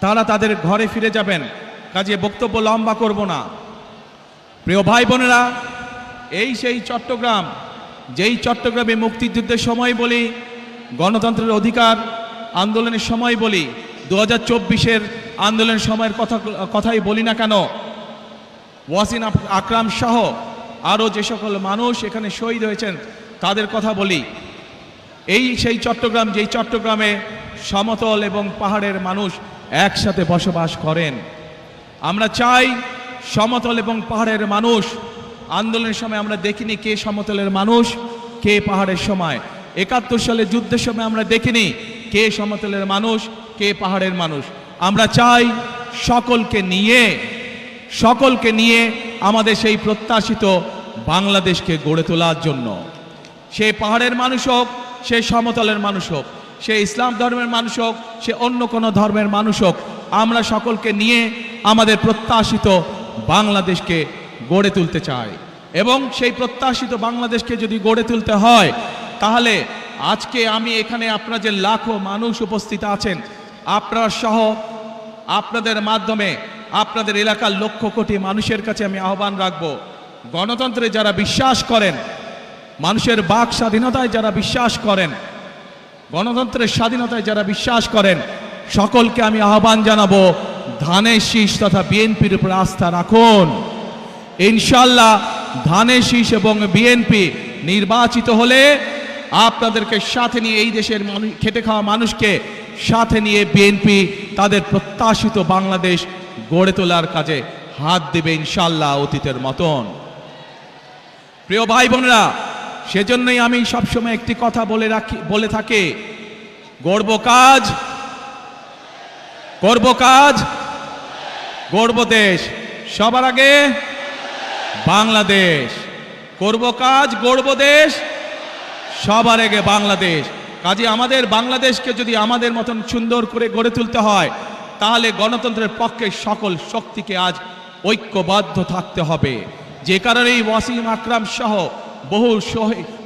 তারা তাদের ঘরে ফিরে যাবেন। কাজে বক্তব্য লম্বা করব না। প্রিয় ভাই বোনেরা, এই সেই চট্টগ্রাম, যেই চট্টগ্রামে মুক্তিযুদ্ধের সময় বলি, গণতন্ত্রের অধিকার আন্দোলনের সময় বলি দু হাজার চব্বিশের আন্দোলনের সময়ের কথা, কথাই বলি না কেন? ওয়াসিন আকরাম সহ আরও যে সকল মানুষ এখানে শহীদ হয়েছেন, তাদের কথা বলি। এই সেই চট্টগ্রাম, যেই চট্টগ্রামে সমতল এবং পাহাড়ের মানুষ একসাথে বসবাস করেন। আমরা চাই সমতল এবং পাহাড়ের মানুষ। আন্দোলনের সময় আমরা দেখিনি কে সমতলের মানুষ, কে পাহাড়ের সময়। একাত্তর সালে যুদ্ধের সময় আমরা দেখিনি কে সমতলের মানুষ, কে পাহাড়ের মানুষ। আমরা চাই সকলকে নিয়ে সকলকে নিয়ে আমাদের সেই প্রত্যাশিত বাংলাদেশকে গড়ে তোলার জন্য। সে পাহাড়ের মানুষ হোক, সে সমতলের মানুষ হোক সে ইসলাম ধর্মের মানুষ হোক, সে অন্য কোনো ধর্মের মানুষ হোক, আমরা সকলকে নিয়ে আমাদের প্রত্যাশিত বাংলাদেশকে গড়ে তুলতে চাই। এবং সেই প্রত্যাশিত বাংলাদেশকে যদি গড়ে তুলতে হয়, তাহলে আজকে আমি এখানে আপনার যে লাখো মানুষ উপস্থিত আছেন, আপনার সহ আপনাদের মাধ্যমে আপনাদের এলাকার লক্ষ কোটি মানুষের কাছে আমি আহ্বান রাখব। গণতন্ত্রে যারা বিশ্বাস করেন, মানুষের বাক স্বাধীনতায় যারা বিশ্বাস করেন গণতন্ত্রের স্বাধীনতায় যারা বিশ্বাস করেন, সকলকে আমি আহ্বান জানাব ধানের শীষ তথা বিএনপির উপর আস্থা রাখুন। ইনশাল্লাহ ধানের শীষ এবং বিএনপি নির্বাচিত হলে আপনাদেরকে সাথে নিয়ে এই দেশের মানুষ, খেটে খাওয়া মানুষকে সাথে নিয়ে বিএনপি তাদের প্রত্যাশিত বাংলাদেশ গড়ে তোলার কাজে হাত দেবে ইনশাল্লাহ অতীতের মতন। প্রিয় ভাই বোনেরা সেজন্যই আমি সবসময় একটি কথা বলে রাখি, বলে থাকি। গর্ব কাজ করব কাজ, গর্ব দেশ। সবার আগে বাংলাদেশ। করব কাজ, গর্ব দেশ, সবার আগে বাংলাদেশ। কাজে আমাদের বাংলাদেশকে যদি আমাদের মতন সুন্দর করে গড়ে তুলতে হয়, তাহলে গণতন্ত্রের পক্ষে সকল শক্তিকে আজ ঐক্যবদ্ধ থাকতে হবে। যে কারণেই ওয়াসিম আকরাম সহ বহু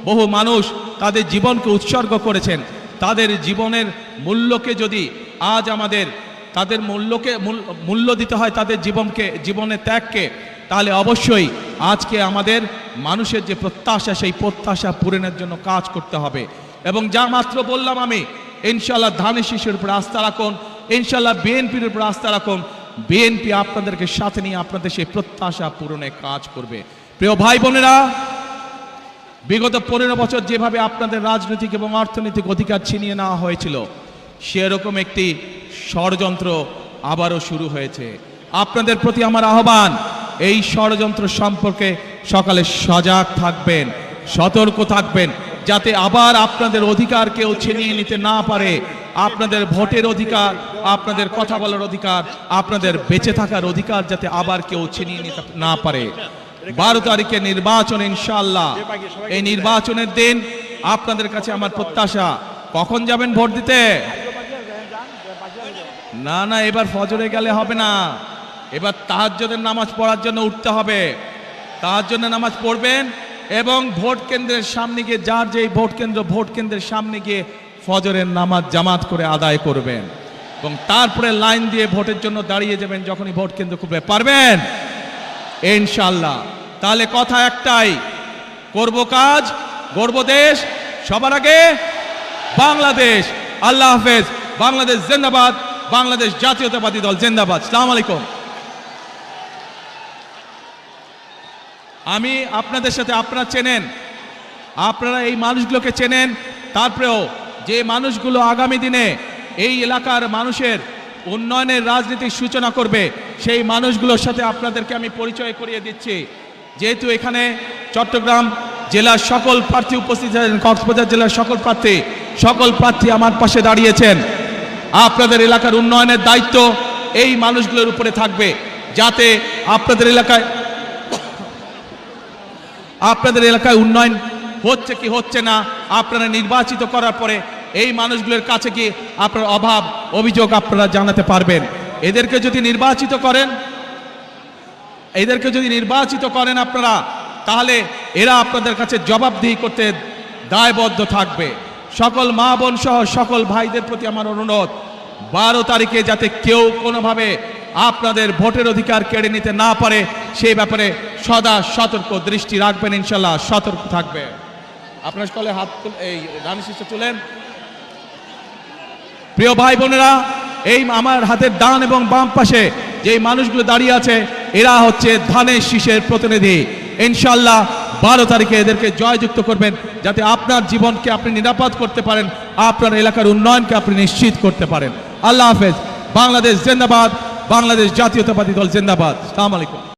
বহু মানুষ তাদের জীবনকে উৎসর্গ করেছেন। তাদের জীবনের মূল্যকে যদি আজ আমাদের, তাদের মূল্যকে মূল্য দিতে হয় তাদের জীবনকে, জীবনের ত্যাগকে, তাহলে অবশ্যই আজকে আমাদের মানুষের যে প্রত্যাশা, সেই প্রত্যাশা পূরণের জন্য কাজ করতে হবে। এবং যা মাত্র বললাম আমি ইনশাল্লাহ ধানের শিশুর উপর আস্থা রাখুন ইনশাল্লাহ বিএনপির উপর আস্থা রাখুন। বিএনপি আপনাদেরকে সাথে নিয়ে আপনাদের সেই প্রত্যাশা পূরণে কাজ করবে। প্রিয় ভাই বোনেরা বিগত পনেরো বছর যেভাবে আপনাদের রাজনৈতিক এবং অর্থনৈতিক অধিকার ছিনিয়ে নেওয়া হয়েছিল, সেরকম একটি ষড়যন্ত্র আবারও শুরু হয়েছে। আপনাদের প্রতি আমার আহ্বান, এই ষড়যন্ত্র সম্পর্কে সকালে সজাগ থাকবেন, সতর্ক থাকবেন, যাতে আবার আপনাদের অধিকার কেউ ছিনিয়ে নিতে না পারে। আপনাদের ভোটের অধিকার, আপনাদের কথা বলার অধিকার, আপনাদের বেঁচে থাকার অধিকার যাতে আবার কেউ ছিনিয়ে নিতে না পারে। বারো তারিখে নির্বাচন ইনশাল্লাহ এই নির্বাচনের দিন আপনাদের কাছে আমার প্রত্যাশা। কখন যাবেন ভোট দিতে? না না এবার ফজরে গেলে হবে না। এবার তাহাজ্জদের নামাজ পড়ার জন্য উঠতে হবে। তাহার জন্য নামাজ পড়বেন এবং ভোট কেন্দ্রের সামনে গিয়ে যার যেই ভোট কেন্দ্র ভোট কেন্দ্রের সামনে গিয়ে ফজরের নামাজ জামাত করে আদায় করবেন। এবং তারপরে লাইন দিয়ে ভোটের জন্য দাঁড়িয়ে যাবেন যখনই ভোট কেন্দ্র খুলবে। পারবেন? ইনশাল্লাহ তাহলে কথা একটাই, করব কাজ গর্ব দেশ, সবার আগে বাংলাদেশ। আল্লাহ হাফেজ, বাংলাদেশ জিন্দাবাদ, বাংলাদেশ জাতীয়তাবাদী দল জিন্দাবাদ। সালাম আলাইকুম। আমি আপনাদের সাথে, আপনারা চেনেন, আপনারা এই মানুষগুলোকে চেনেন, তারপরেও যে মানুষগুলো আগামী দিনে এই এলাকার মানুষের উন্নয়নের রাজনীতির সূচনা করবে, সেই মানুষগুলোর সাথে আপনাদেরকে আমি পরিচয় করিয়ে দিচ্ছি। যেহেতু এখানে চট্টগ্রাম জেলার সকল প্রার্থী উপস্থিত আছেন, কক্সবাজার জেলার সকল প্রার্থী সকল প্রার্থী আমার পাশে দাঁড়িয়েছেন। আপনাদের এলাকার উন্নয়নের দায়িত্ব এই মানুষগুলোর উপরে থাকবে, যাতে আপনাদের এলাকায় আপনাদের এলাকায় উন্নয়ন হচ্ছে কি হচ্ছে না, আপনারা নির্বাচিত করার পরে এই মানুষগুলোর কাছে কি আপনার অভাব, অভিযোগ আপনারা জানাতে পারবেন? এদেরকে যদি নির্বাচিত করেন, এদেরকে যদি নির্বাচিত করেন আপনারা, তাহলে এরা আপনাদের কাছে জবাবদিহি করতে দায়বদ্ধ থাকবে। সকল মা বোন সহ সকল ভাইদের প্রতি আমার অনুরোধ, বারো তারিখে যাতে কেউ কোনোভাবে আপনাদের ভোটের অধিকার কেড়ে নিতে না পারে, সেই ব্যাপারে সদা সতর্ক দৃষ্টি রাখবেন, ইনশাল্লাহ সতর্ক থাকবে। আপনার সকলে হাত এই রানী শিষ্য তুলেন। প্রিয় ভাই বোনেরা, এই আমার হাতের ডান এবং বাম পাশে যেই মানুষগুলো দাঁড়িয়ে আছে, এরা হচ্ছে ধানের শীষের প্রতিনিধি। ইনশাল্লাহ বারো তারিখে এদেরকে জয়যুক্ত করবেন, যাতে আপনার জীবনকে আপনি নিরাপদ করতে পারেন, আপনার এলাকার উন্নয়নকে আপনি নিশ্চিত করতে পারেন। আল্লাহ হাফেজ। বাংলাদেশ জিন্দাবাদ, বাংলাদেশ জাতীয়তাবাদী দল জিন্দাবাদ। সালাম আলাইকুম।